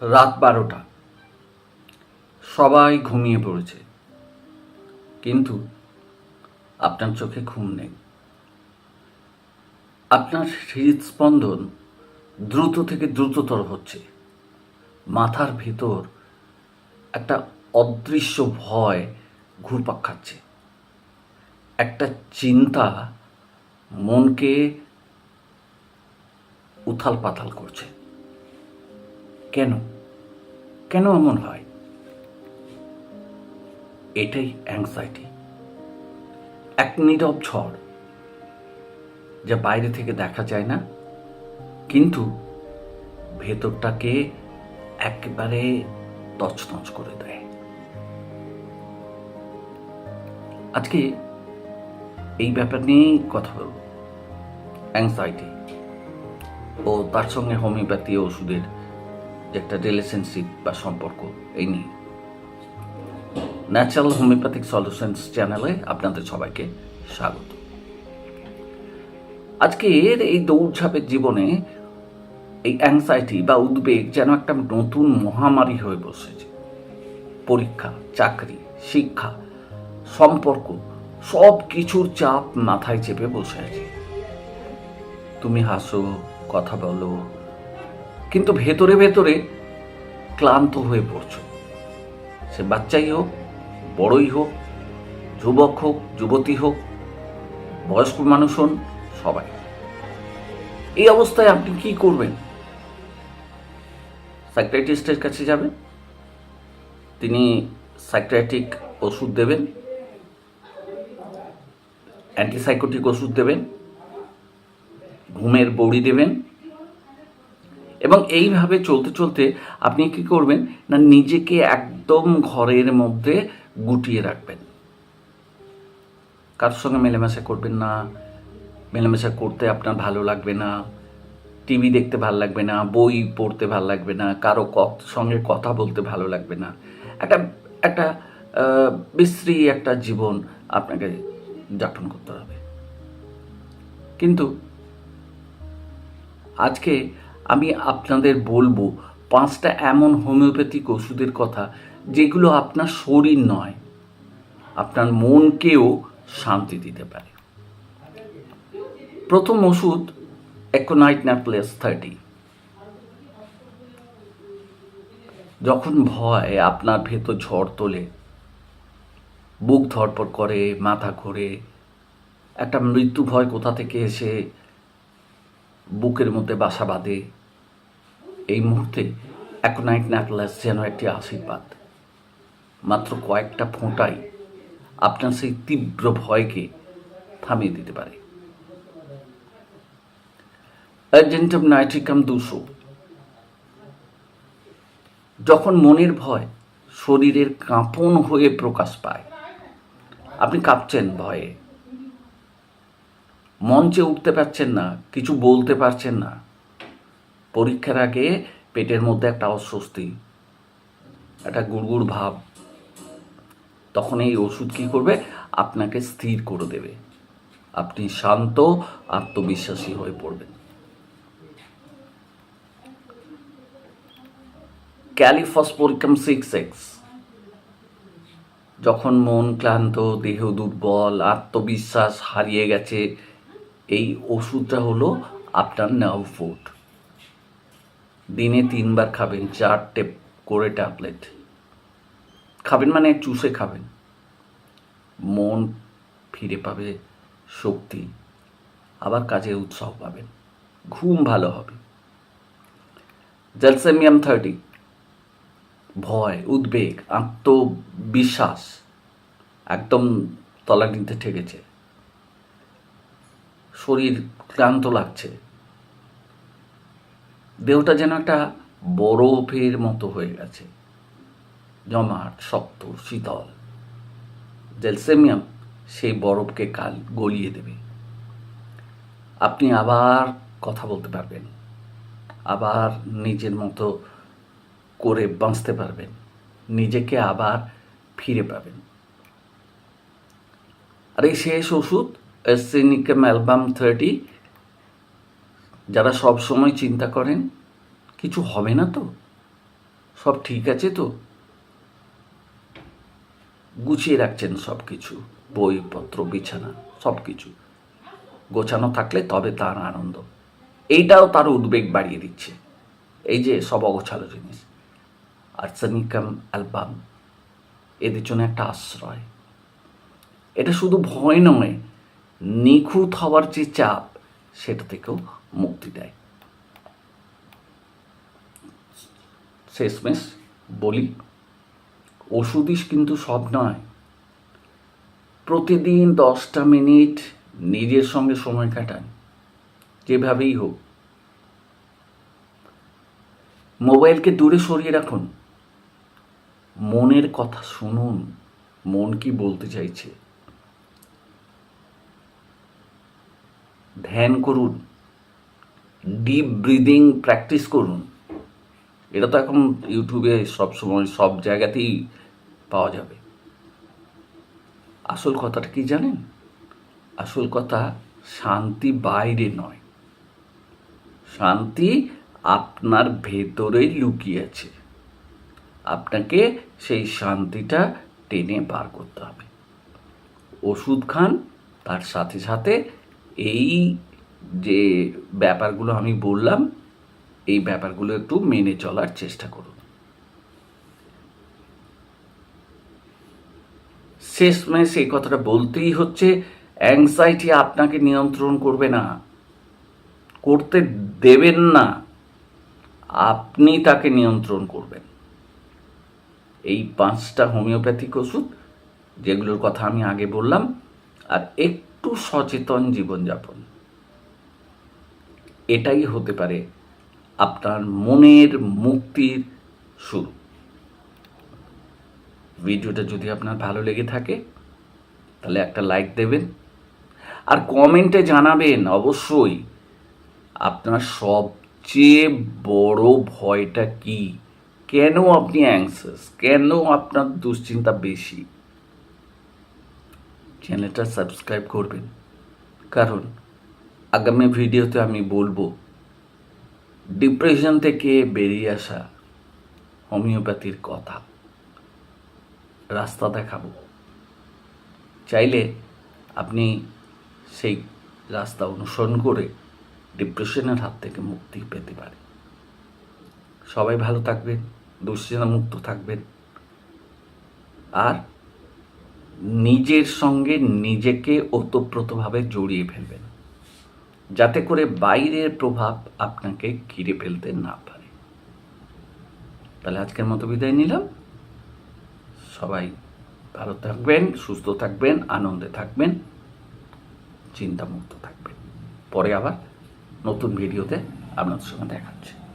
রাত বারোটা। সবাই ঘুমিয়ে পড়েছে। কিন্তু আপনার চোখে ঘুম নেই। আপনার হৃদস্পন্দন দ্রুত থেকে দ্রুততর হচ্ছে। মাথার ভিতর একটা অদৃশ্য ভয় ঘুরপাক খাচ্ছে। একটা চিন্তা মনকে উথাল পাথাল করছে। কেন? কেন এমন হয়? এটাই অ্যাংজাইটি এক নীরব ঝড়, যা বাইরে থেকে দেখা যায় না, কিন্তু ভেতরটাকে একেবারে তছনছ করে দেয়। আজকে এই ব্যাপার নিয়েই কথা বলব। অ্যাংজাইটি ও তার সঙ্গে হোমিওপ্যাথি ওষুধের একটা রিলেশনশিপ বা সম্পর্ক, এই নিয়ে। ন্যাচারাল হোমিওপ্যাথিক সলিউশনস চ্যানেলে আপনাদের সবাইকে স্বাগত। আজকের এই দৌড়ঝাঁপের জীবনে এই অ্যাংজাইটি বা উদ্বেগ যেন একটা নতুন মহামারী হয়ে বসেছে। পরীক্ষা, চাকরি, শিক্ষা, সম্পর্ক সব কিছুর চাপ মাথায় চেপে বসে আছে। তুমি হাসো, কথা বলো কিন্তু ভেতরে ভেতরে ক্লান্ত হয়ে পড়ছো। সে বাচ্চাই হোক, বড়ই হোক, যুবক হোক, যুবতী হোক, বয়স্ক মানুষ হন সবাই। এই অবস্থায় আপনি কি করবেন? সাইক্রাইটিস্টের কাছে যাবেন। তিনি সাইক্রাইটিক ওষুধ দেবেন। অ্যান্টিসাইকোটিক ওষুধ দেবেন। ঘুমের বড়ি দেবেন। এবং এইভাবে চলতে চলতে আপনি কি করবেন না নিজেকে একদম ঘরের মধ্যে গুটিয়ে রাখবেন। কারোর সঙ্গে মেলামেশা করবেন না, মেলামেশা করতে আপনার ভালো লাগবে না, টিভি দেখতে ভালো লাগবে না, বই পড়তে ভালো লাগবে না, কারও সঙ্গে কথা বলতে ভালো লাগবে না। একটা একটা বিশ্রী একটা জীবন আপনাকে যাপন করতে হবে। কিন্তু আজকে আমি আপনাদের বলব, পাঁচটা এমন হোমিওপ্যাথিক ওষুধের কথা যেগুলো আপনার শরীর নয়, আপনার মনকেও শান্তি দিতে পারে। প্রথম ওষুধ একোনাইট ন্যাপ্লেস থার্টি। যখন ভয়, আপনার ভেতর ঝড় তোলে, বুক ধরপড় করে, মাথা ঘোরে, একটা মৃত্যু ভয় কোথা থেকে এসে বুকের মধ্যে বাসা বাঁধে এই মুহূর্তে অ্যাকোনাইট ন্যাটলাস যেন একটি আশীর্বাদ। মাত্র কয়েকটা ফোঁটাই আপনার সেই তীব্র ভয়কে থামিয়ে দিতে পারে। অ্যাজেন্টাম নাইট্রিকাম দুশো। যখন মনের ভয় শরীরের কাঁপন হয়ে প্রকাশ পায়, আপনি কাঁপছেন ভয়ে। মঞ্চে উঠতে পারছেন না, কিছু বলতে পারছেন না। পরীক্ষার আগে পেটের মধ্যে একটা অস্বস্তি, একটা গুড়গুড় ভাব। তখন এই ওষুধ কী করবে? আপনাকে স্থির করে দেবে। আপনি শান্ত, আত্মবিশ্বাসী হয়ে পড়বেন। ক্যালিফসপোরিকাম সিক্স এক্স। যখন মন ক্লান্ত, দেহ দুর্বল, আত্মবিশ্বাস হারিয়ে গেছে, এই ওষুধটা হলো আপনার নার্ভ ফুড। দিনে তিনবার খাবেন, চারটে করে ট্যাবলেট। খাবেন মানে চুষে খাবেন। মন ফিরে পাবে, শক্তি, আবার কাজে উৎসাহ পাবেন। ঘুম ভালো হবে। জেলসেমিয়াম থার্টি, ভয়, উদ্বেগ, আত্মবিশ্বাস একদম তলানিতে ঠেকেছে। শরীর ক্লান্ত লাগছে। দেহটা যেন একটা বরফের মতো হয়ে গেছে। জমাট, শক্ত, শীতল। জেলসেমিয়াম সেই বরফকে কাল গলিয়ে দেবে। আপনি আবার কথা বলতে পারবেন। আবার নিজের মতো করে বাঁচতে পারবেন। নিজেকে আবার ফিরে পাবেন। আর এই শেষ ওষুধ সিনিকাম অ্যালবাম থার্টি যারা সব সময় চিন্তা করেন, কিছু হবে না তো? সব ঠিক আছে তো? গুছিয়ে রাখছেন সব কিছু বইপত্র, বিছানা সব কিছু গোছানো থাকলে তবে তার আনন্দ। এইটাও তার উদ্বেগ বাড়িয়ে দিচ্ছে। এই যে সব অগোছালো জিনিস। আর্সেনিকাম অ্যালবাম এদের জন্য একটা আশ্রয়। এটা শুধু ভয় নয়, নিখুঁত হওয়ার যে চাপ সেটা থেকেও মুক্তি দেয়। শেষমেশ বলি, ওষুধই কিন্তু সব নয়। প্রতিদিন দশটা মিনিট নিজের সঙ্গে সময় কাটান, যেভাবেই হোক। মোবাইলকে দূরে সরিয়ে রাখুন। মনের কথা শুনুন, মন কি বলতে চাইছে। ধ্যান করুন ডিপ ব্রিদিং প্র্যাকটিস করুন। এটা তো এখন ইউটিউবে সব সময়, সব জায়গাতেই পাওয়া যাবে। আসল কথাটা কি জানেন? আসল কথা শান্তি বাইরে নয়। শান্তি আপনার ভেতরেই লুকিয়ে আছে আপনাকে সেই শান্তিটা টেনে বার করতে হবে। ওষুধ খান, তার সাথে সাথে এই যে ব্যাপারগুলো আমি বললাম, এই ব্যাপারগুলো একটু মেনে চলার চেষ্টা করুন। শেষমেশ এই কথাটা বলতেই হচ্ছে অ্যাংজাইটি আপনাকে নিয়ন্ত্রণ করবে না, করতে দেবেন না, আপনি তাকে নিয়ন্ত্রণ করবেন। এই পাঁচটা হোমিওপ্যাথিক ওষুধ, যেগুলোর কথা আমি আগে বললাম, আর একটু সচেতন জীবনযাপন। এটাই হতে পারে আপনার মনের মুক্তির শুরু। ভিডিওটা যদি আপনার ভালো লেগে থাকে, তাহলে একটা লাইক দেবেন। আর কমেন্টে জানাবেন অবশ্যই আপনার সবচেয়ে বড় ভয়টা কি? কেন আপনি অ্যাংসাস কেন আপনার দুশ্চিন্তা বেশি? চ্যানেলটা সাবস্ক্রাইব করবেন। কারণ আগামী ভিডিওতে আমি বলব ডিপ্রেশন থেকে বেরিয়ে আসা হোমিওপ্যাথির কথা। রাস্তা দেখাবো। চাইলে আপনি সেই রাস্তা অনুসরণ করে ডিপ্রেশনের হাত থেকে মুক্তি পেতে পারেন। সবাই ভালো থাকবেন দুশ্চিন্তা মুক্ত থাকবেন। আর নিজের সঙ্গে নিজেকে ওতপ্রোতভাবে জড়িয়ে ফেলবেন যাতে করে বাইরের প্রভাব আপনাকে ঘিরে ফেলতে না পারে। তাহলে আজকের মতো বিদায় নিলাম। সবাই ভালো থাকবেন, সুস্থ থাকবেন, আনন্দে থাকবেন, চিন্তামুক্ত থাকবেন। পরে আবার নতুন ভিডিওতে আপনাদের সঙ্গে দেখাচ্ছে।